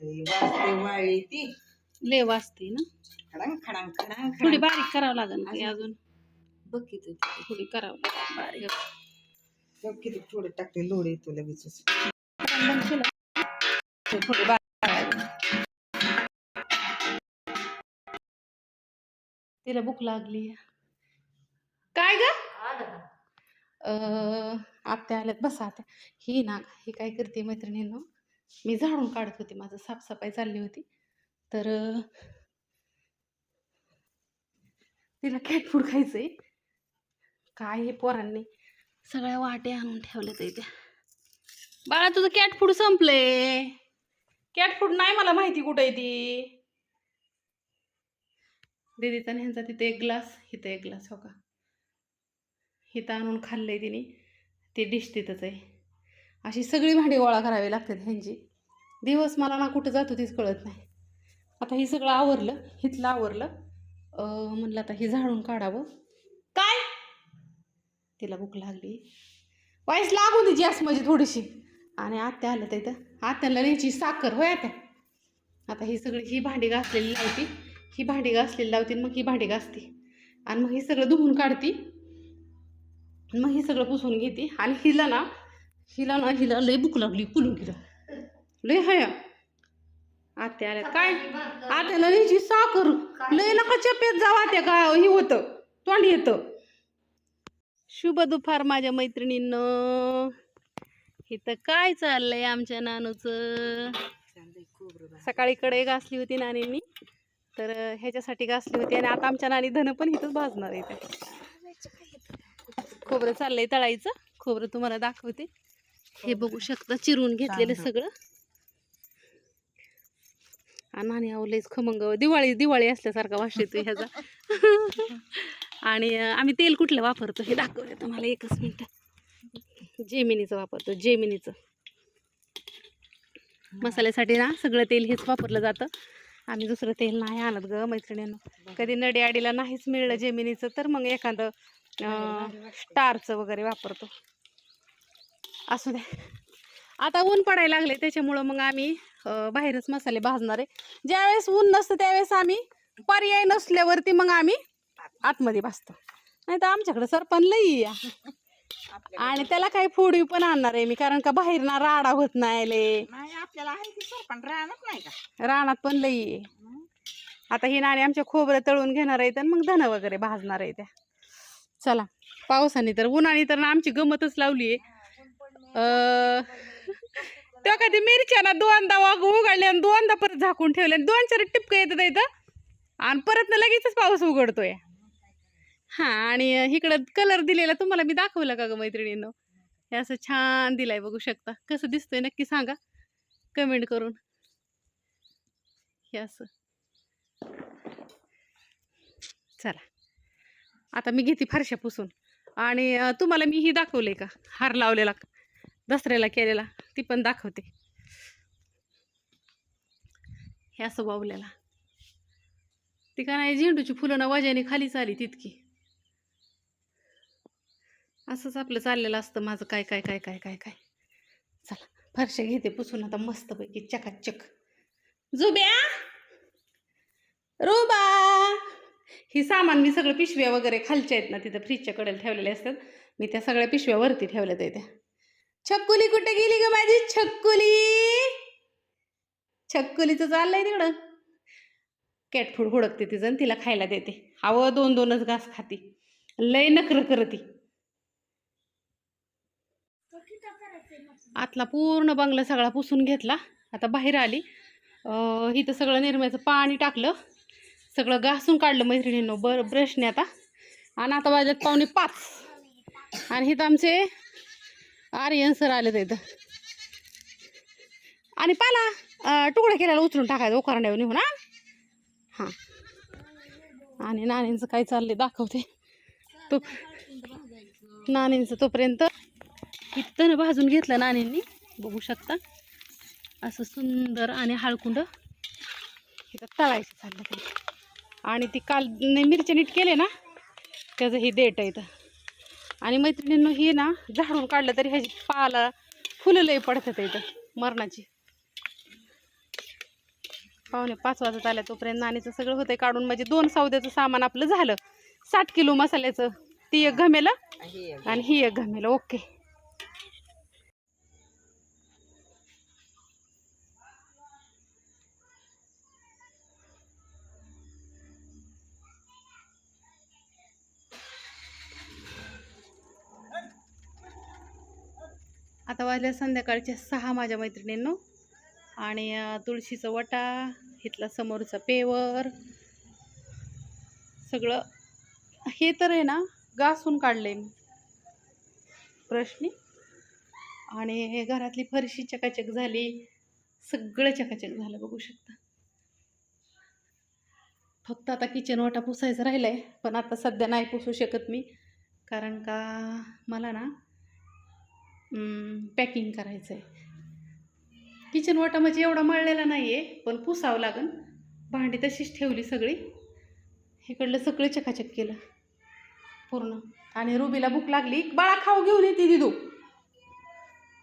वाजते वाळी ती. लय वाजते ना. खडांग खडांग खडांग थोडी खडांग. बारीक करावं लागेल ना ती अजून बघ किती थोडी करावं लागेल बारीक बघ किती थोडे टाकते लोड येतो लगेच बंद केलं. थोडी बारीक. तिला भूक लागली. काय ग? आत्या आल्यात. बसा आत्या. ही ना ही काय करते मैत्रिणींनो? मी झाडून काढत होती माझं साफसफाई चालली होती. तर तिला कॅट फूड खायचंय. काय हे पोरांनी? सगळ्या वाटे आणून ठेवल्यात इथे. बाळा तुझं कॅट फूड संपलंय. कॅट फूड नाही मला माहिती कुठं आहे ती. दीदीचा आणि ह्यांचा तिथे एक ग्लास इथं एक ग्लास हो का? इथं आणून खाल्लंय तिने. ती डिश तिथंच आहे. अशी सगळी भांडी गोळा करावी लागतात ह्यांची. दिवस मला ना कुठं जातो तीच कळत नाही. आता हे सगळं आवरलं हिथलं आवरलं. म्हणलं आता हे झाडून काढावं. काय? तिला भूक लागली. वाईस लागून तिची गॅस माझी थोडीशी. आणि आत्या आलं तर आत्याला न्यायची साखर होय आत्या? आता ही सगळी ही भांडी घासलेली लावती. ही भांडी घासलेली लावती आणि मग ही भांडी घासते. आणि मग हे सगळं धुवून काढते. मग हे सगळं पुसून घेते. आणि हिला ना हिला ना हिला लय भूक लागली कुलू हिला लय हया. आत्या आल्या. काय? आत्याला न्यायची साखर. लय नका चपेत जावा त्या का? हे होतं. तोंड येतं. शुभ दुपार माझ्या मैत्रिणींनं. इथं काय चाललंय आमच्या नानूचं? सकाळी कडे घासली होती नानींनी. तर ह्याच्यासाठी घासली होती आणि आता आमच्या नानी धन पण इथंच भाजणार आहे खोबरं चाललंय तळायचं खोबरं तुम्हाला दाखवते. हे बघू शकता चिरून घेतलेलं. सगळं. आणि नानी आवलेच खमंग. दिवाळी दिवाळी असल्यासारखा वास येतो ह्याचा. आणि आम्ही तेल कुठलं वापरतो हे दाखवते तुम्हाला एकच मिनटं. जेमिनीचं वापरतो जेमिनीचं. मसाल्यासाठी ना सगळं तेल हेच वापरलं जातं. आम्ही दुसरं तेल नाही आणत ग मैत्रिणीनं. कधी नडी आडीला नाहीच मिळलं जेमिनीचं तर मग एखादं स्टारचं वगैरे वापरतो. असू द्या आता ऊन पडायला लागले त्याच्यामुळं मग आम्ही बाहेरच मसाले भाजणार आहे. ज्यावेळेस ऊन नसतं त्यावेळेस आम्ही पर्याय नसल्यावरती मग आम्ही आतमध्ये भाजतो. नाही तर आमच्याकडं सरपण लई या आणि त्याला काही फोडी पण आणणार आहे मी कारण का बाहेर ना राडा होत नाही आपल्याला आहे नाही का? रानात पण लई आहे. आता ही नाणी आमच्या खोबरं तळून घेणार आहेत आणि मग धन वगैरे भाजणार आहे त्या. चला पावसाने तर उन्हाने तर ना आमची गमतच लावली आहे. तेव्हा कधी ते मिरच्याला दोनदा वाग उघडले आणि दोनदा परत झाकून ठेवले आणि दोन चार टिपकं येतात इथं. आणि परत ना लगेचच पाऊस उघडतोय. हां आणि इकडं कलर दिलेला तुम्हाला मी दाखवला का ग मैत्रिणीनं? हे असं छान दिलाय बघू शकता. कसं दिसतोय नक्की सांगा कमेंट करून. हे असं. चला. आता मी घेते फारशा पुसून. आणि तुम्हाला मी ही दाखवले का? हार लावलेला दसऱ्याला केलेला ती पण दाखवते. हे असं वावलेला ती का नाही झेंडूची फुलं ना वजाने खाली चाली तितकी. असंच आपलं चाललेलं असतं माझं काय काय काय काय काय काय. चला फरशा घेते पुसून आता मस्तपैकी चकाचक. जुब्या! रुबा! ही सामान मी सगळं पिशव्या वगैरे खालच्या आहेत ना तिथं फ्रीजच्या कडेला ठेवलेल्या असतात. मी त्या सगळ्या पिशव्या वरती ठेवल्या त्या. छक्कुली कुठे गेली ग माझी? छक्कुली! छक्कुलीचं चाललंय तिकडं. कॅट फूड हुडकते तिचं तिला खायला देते. हवं दोन दोनच घास खाती. लय नखर करती. आतला पूर्ण बंगला सगळा पुसून घेतला. आता बाहेर आली. इथं सगळं निरम्याचं पाणी टाकलं. सगळं घासून काढलं मैत्रिणींनो. बर ब्रशने आता. आणि आता वाजत पावणे पाच. आणि इथं आमचे आर्यन सर आले तर इथं. आणि पाला तुकडा केल्याला उचलून टाकायचं उकारण्यावर निघून हा? हां. आणि नानींचं काय चाललंय दाखवते. तो नानींचं तोपर्यंत इथं भाजून घेतलं नानींनी बघू शकता. असं सुंदर आणि हळकुंड इथं तळायचं चाललं ते. आणि ती काल मिरच्या नीट केले ना त्याचं ही देट आहे इथं. आणि मैत्रिणींनो ही ना झाडून काढलं तरी ह्याची पाला फुलं लई पडतात इथं मरणाची. पाहुणे पाच वाजत आल्या तोपर्यंत नाणीचं सगळं होतंय काढून. म्हणजे दोन सौद्याचं सामान आपलं झालं. साठ किलो मसाल्याचं ती एक घमेलं. आणि ही एक घमेलं. ओके. आता वाजल्या संध्याकाळच्या सहा माझ्या मैत्रिणींनो. आणि तुळशीचं वटा इथला समोरचा पेवर सगळं. हे तर आहे ना घासून काढले मी. प्रश्नी. आणि घरातली फरशी चकाचक झाली. सगळं चकाचक झालं बघू शकता. फक्त आता किचन वाटा पुसायचं राहिलं आहे पण आता सध्या नाही पुसू शकत मी. कारण का मला ना पॅकिंग करायचं आहे किचन वाटा म्हणजे एवढा मळलेला नाही आहे पण पुसावं लागन. भांडी तशीच ठेवली सगळी. इकडलं सगळं चकाचक केलं. पूर्ण. आणि रुबीला भूक लागली. बाळा खाऊ घेऊन येते दिदू.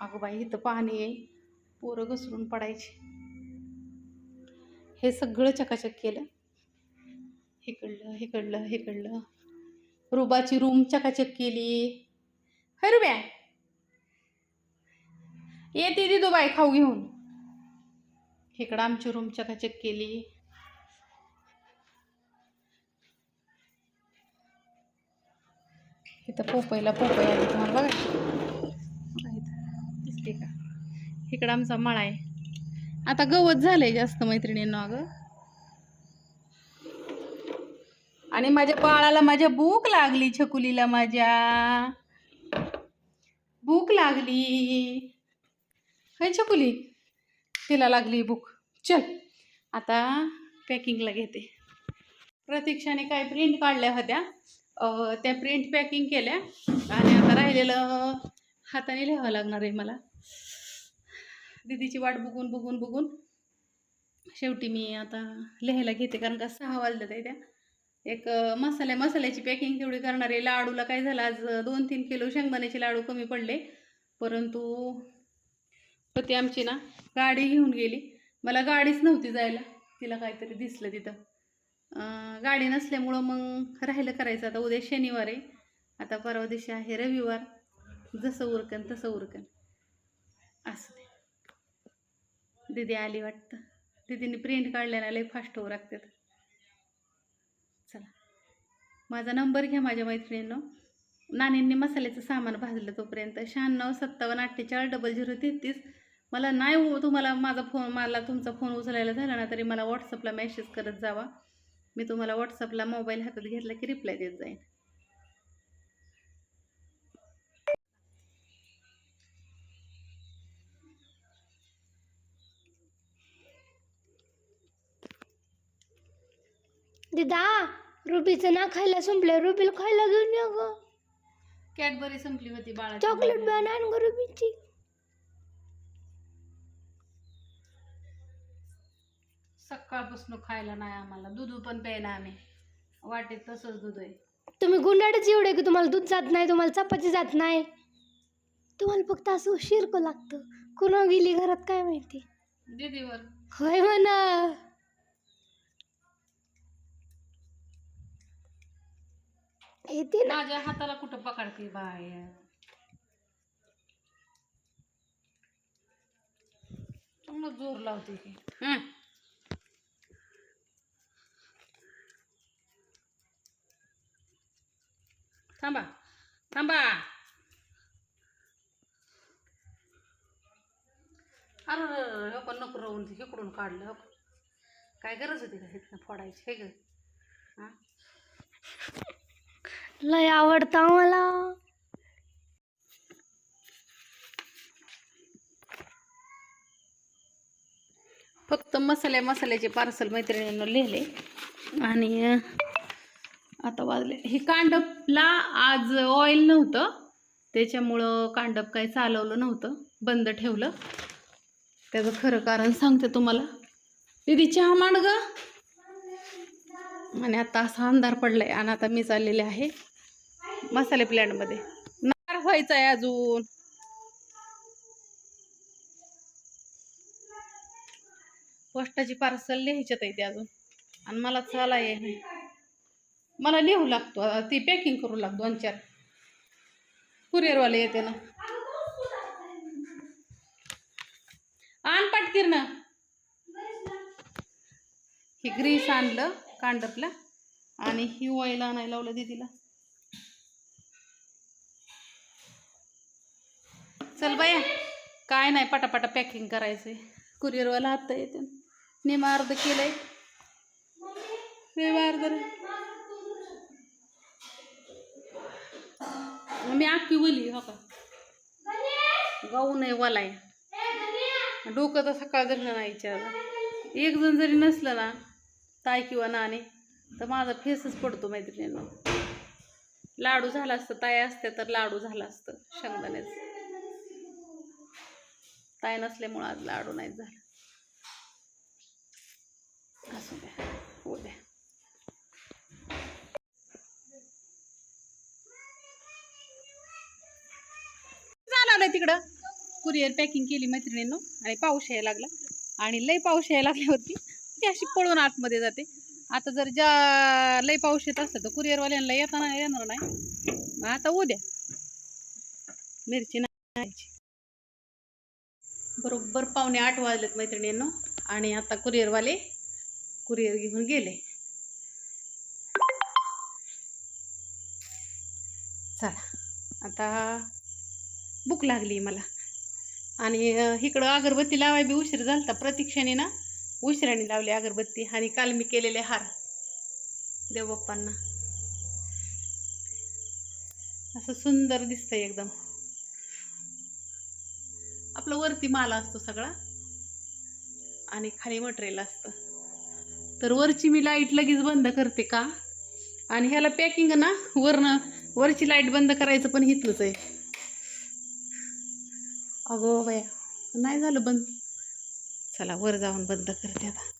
अगं बाई इथं पाणी आहे. पोरं घसरून पडायची. हे सगळं चकाचक केलं. हिकडलं हिकडलं हिकडलं रुबाची रूम चकाचक केली. है रुब्या. येते ती बाई खाऊ घेऊन. इकडं आमची रूम चकाचक केली. इथं पोपईला पोपई आली तुम्हाला बघा. दिसते का? इकडं आमचा मळा आहे. आता गवत झालंय जास्त मैत्रिणींना अगं. आणि माझ्या बाळाला माझ्या भूक लागली छकुलीला माझ्या. भूक लागली. है छकुली. तिला लागली बुक चल आता पॅकिंगला घेते. प्रतीक्षाने काय प्रिंट काढल्या होत्या. त्या प्रिंट पॅकिंग केल्या. आणि आता राहिलेलं हाताने लिहावं लागणार आहे मला. दीदीची वाट बघून बघून बघून. शेवटी मी आता लिहायला घेते कारण का सहा वाजल्यात आहे त्या. एक मसाल्या मसाल्याची पॅकिंग तेवढी करणार आहे. लाडूला काय झालं आज दोन तीन किलो शेंगदाण्याचे लाडू कमी पडले. परंतु पती आमची ना गाडी घेऊन गेली. मला गाडीच नव्हती जायला. तिला काहीतरी दिसलं तिथं. गाडी नसल्यामुळं मग राहिलं करायचं. आता उद्या शनिवार आहे. आता परवा दिवशी आहे रविवार. जसं उरकन तसं उरकन. असं दिदी आली वाटतं. दिदीने प्रिंट काढलेला लय फास्ट होऊ लागतात. चला. माझा नंबर घ्या माझ्या मैत्रिणींनो. नानींनी मसाल्याचं सामान भाजलं तोपर्यंत. शहाण्णव सत्तावन्न अठ्ठेचाळीस डबल झिरो तेहतीस मला नाही तुम्हाला माझा फोन मला तुमचा फोन उचलायला झाला ना तरी मला व्हॉट्सअपला मेसेज करत जावा. मी तुम्हाला व्हॉट्सअपला मोबाईल हातात घेतला की रिप्लाय देत जाईन. दिदा रुबीचं ना खायला संपलं. रुबीला खायला घेऊन या ग. कॅडबरी संपली होती बाळा चॉकलेट बॅन आण ग रुबीची. सकाळपासून खायला नाही आम्हाला. दूध पण प्यायला आम्ही. वाटेत तसंच दूध आहे. तुम्ही गुंडाळच एवढे की तुम्हाला दूध जात नाही तुम्हाला चपाती जात नाही. तुम्हाला फक्त असं शिरकं लागतं. कुणा गेली घरात काय माहिती? दीदीवर. होय म्हणा. येते ना. माझ्या हाताला कुठं पकडते बाय चांगलं जोर लावते की. हं. थांबा. थांबा. अरे हो पण नको राहून इकडून काढलं हो? काय गरज होती का इथनं फोडायची हे ग लय आवडता मला फक्त मसाल्या मसाल्याचे पार्सल मैत्रिणींना लिहिले. आणि आता वाजले. हे कांडपला आज ऑइल नव्हतं. त्याच्यामुळं कांडप काही चालवलं नव्हतं. बंद ठेवलं. त्याचं खरं कारण सांगते तुम्हाला. दिदी चहा मांड ग. आणि आता असा अंधार पडलाय आणि आता मी चाललेले आहे मसाले प्लॅनमध्ये. नार व्हायचा आहे अजून. पोस्टाची पार्सल लिहायच्यात आहे ते अजून. आणि मला चालाय नाही. मला लिहू लागतो ती पॅकिंग करू लागतो दोन चार. कुरिअरवाले येते ना. आण पाटकीर ना हे ग्रीस आणलं कांडपला आणि ही ऑइल आणायला लावलं दीदीला. चल बाया काय नाही पटापटा पॅकिंग करायचंय. कुरिअरवाला आता येते निमा अर्ध केलंय. निमा अर्ध मी आखी वली हो का? गाऊ नाही वलाय डोकं तर सकाळ जर नाही विचारलं. एक जण जरी नसलं ना ताई किंवा नाणे तर माझा फेसच पडतो मैत्रिणींना. लाडू झाला असतं ताई असते तर लाडू झाला असतं शेंगदाण्याचं ताई नसल्यामुळं आज लाडू नाही झाला. असू द्या होऊ द्या चालवलंय तिकडं कुरिअर पॅकिंग केली मैत्रिणींनो आणि पाऊस यायला लागला. आणि लय पाऊस यायला लागल्यावरती ती अशी पळून आतमध्ये जाते. आता जर ज्या लय पाऊस येत असतं तर कुरिअरवाल्यांना येताना येणार नाही. आता उद्या मिरची नाही बरोबर पावणे आठ वाजलेत मैत्रिणींनो. आणि आता कुरिअरवाले कुरिअर घेऊन गेले. चला आता भूक लागली मला. आणि इकडं अगरबत्ती लावाय बी उशीर झालता. प्रतीक्षाने ना उशिराने लावली अगरबत्ती आणि काल मी केलेले हार. देवबाप्पांना असं सुंदर दिसतंय एकदम. आपलं वरती माला असतो सगळा. आणि खाली मटेरियल असतं. तर वरची मी लाइट लगेच बंद करते का? आणि ह्याला पॅकिंग ना वरनं वरची लाइट बंद करायचं पण हितलंच आहे. अगो बाया नाही झालं बंद. चला वर जाऊन बंद करते आता.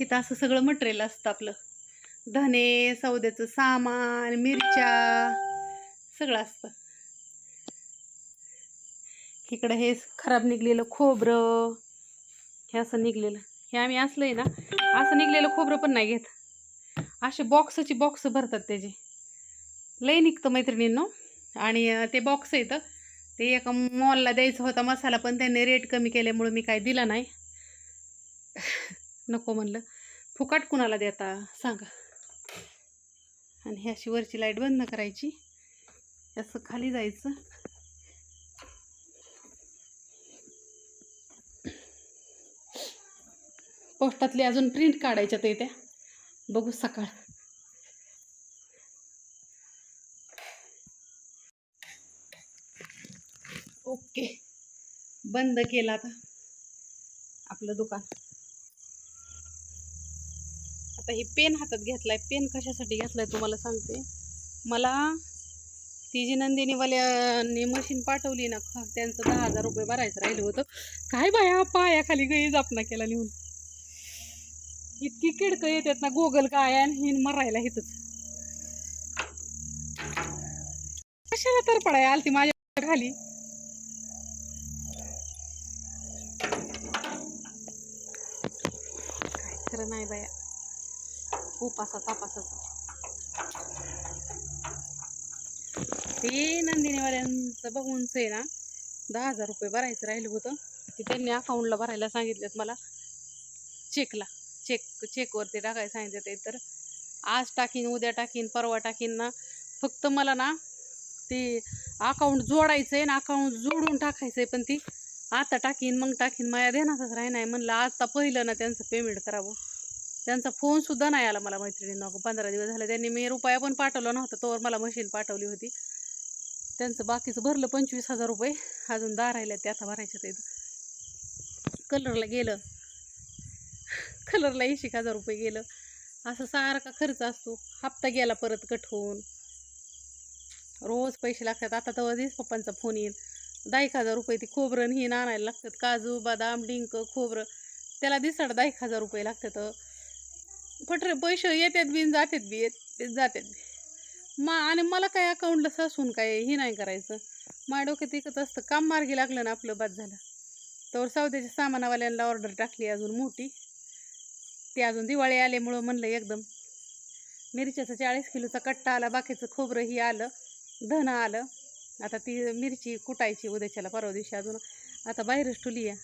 इथं असं सगळं मटेरियल असतं आपलं. धने सौद्याचं सामान मिरच्या सगळं असतं. इकडं हे खराब निघलेलं खोबरं. हे असं निघलेलं. हे आम्ही असलं आहे ना असं निघलेलं खोबरं पण नाही घेत. असे बॉक्सची बॉक्स भरतात त्याचे. लई निघतं मैत्रिणींनो. आणि ते बॉक्स येतं ते एका मॉलला द्यायचा होता मसाला पण त्यांनी रेट कमी केल्यामुळे मी काय दिला नाही. नको म्हणलं. फुकाट कुणाला देता? सांगा. आणि ही अशी वरची लाइट बंद करायची. असं खाली जायचं. पोस्टातली अजून प्रिंट काढायच्या ते त्या. बघू सकाळ. ओके. बंद केलं आता आपलं दुकान. आता हे पेन हातात घेतलाय. पेन कशासाठी घेतलाय तुम्हाला सांगते. मला ती जी नंदिनीवाल्याने मशीन पाठवली ना त्यांचं दहा हजार रुपये भरायचं राहिलं होतं. काय बाया पायाखाली गई जापना केला लिहून. इतकी किडकं येतात ना गोगल काय आणि हिन मरायला हिथच कशाला तर पडाय आलती माझ्या खाली? काय खरं नाही बाया. उपासा तापासाचा. ते नंदिनीवाल्यांचं बघूनच आहे ना दहा हजार रुपये भरायचं राहिलं होतं. ते त्यांनी अकाउंटला भरायला सांगितलेत मला. चेकला चेक चेकवरती टाकायला सांगितलं ते तर. आज टाकीन उद्या टाकीन परवा टाकीन ना. फक्त मला ना ते अकाउंट जोडायचं आहे ना अकाउंट जोडून टाकायचं आहे पण ती. आता टाकीन मग टाकीन. माझ्या ध्यानातच राही नाही. म्हणलं आता पहिलं ना त्यांचं पेमेंट करावं. त्यांचा फोनसुद्धा नाही आला मला मैत्रिणींना. पंधरा दिवस झाले. त्यांनी मी रुपया पण पाठवला नव्हता. तोवर मला मशीन पाठवली होती. त्यांचं बाकीचं भरलं पंचवीस हजार रुपये. अजून दहा राहिल्या ते आता भरायचे ते कलरला गेलं. कलरला ऐंशी हजार रुपये गेलं. असं सारखा खर्च असतो. हप्ता गेला परत कट होऊन. रोज पैसे लागतात. आता तर दिस पप्पांचा फोन येईल. दहा एक हजार रुपये ती खोबरं हे आणायला लागतात. काजू बदाम डिंक खोबरं. त्याला दिसाड दहा एक हजार रुपये लागतात. पटरे पैसे येतात बी जातात बी येत जातात बी. मा आणि मला काय अकाउंटला सासून काय हे नाही करायचं. मा डोक्यात एकच असतं. काम मार्गी लागलं ना आपलं बाद झालं. तर सौद्याच्या सामानावाल्यांना ऑर्डर टाकली अजून मोठी. ते अजून दिवाळी आल्यामुळं म्हणलं एकदम. मिरच्याचं चाळीस किलोचा कट्टा आला बाकीचं खोबरं ही आलं धन आलं. आता ती मिरची कुटायची उद्याच्याला परवा दिवशी अजून. आता बाहेरच ठुली आहे.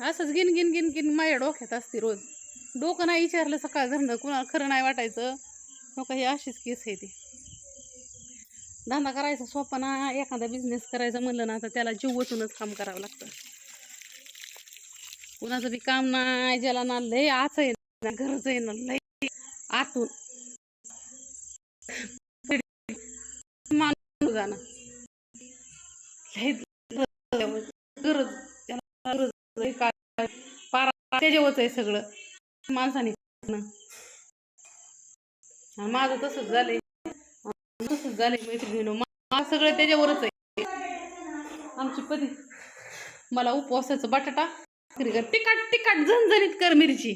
असंच गिन गिन गिन गिन माझ्या डोक्यात असते रोज. डोकं नाही विचारलं सकाळ धरणं कुणाला खरं नाही वाटायचं. लोक ही अशीच केस आहे ती. धंदा करायचा सोपा ना एखादा बिझनेस करायचा म्हणलं ना तर त्याला जीव वचूनच काम करावं लागतं. कुणाचं बी काम नाही ज्याला ना लय आच आहे ना गरज आहे ना लय आतून. माणूस जाणं लय गरज त्याला गरज लय पारा त्याच्यावरच आहे सगळं. माणसाने माझं तसंच झालंय. तसंच झालंय मैत्रिणीनं. मला सगळं त्याच्यावरच आहे. आमची पती मला उपवासाचं बटाटा तिखट तिखट झणझणीत कर मिरची.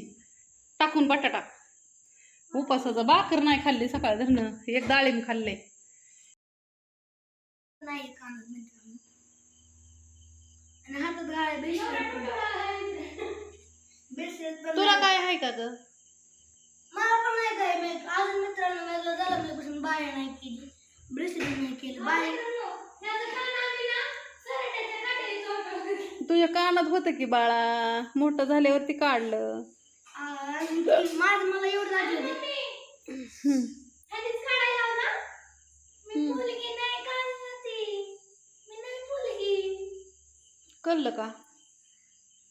टाकून बटाटा. उपवासाचं भाकर नाही खाल्ली सकाळ धरणं. एक डाळिंब खाल्ले तुला काय आहे का ग? मला पण नाही काय अजून मित्रांनो बाहेर नाही केली. ब्रेसलेट नाही केलं. बाहेर तुझ्या कानात होतं की बाळा मोठं झाल्यावरती काढलं. माझ मला एवढं लागलं कळलं का?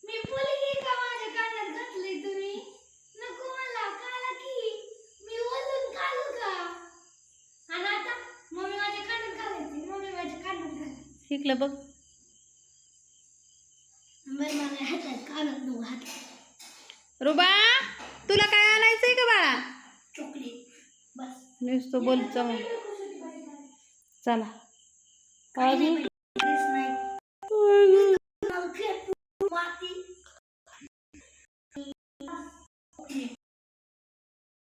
मी मुलगी का माझ्या कानात घातली तुम्ही? नको मला काला की. मी वजन काढू का? आणि आता मम्मी माझ्या कानात घालायची मम्मी माझ्या कानात घालायची. शिकलं बघ बरं मला हातात कानात नको हात रुबा तुला काय आणायचंय का बाळा चॉकलेट बस नुसतं बोल चला. चला. काही अजून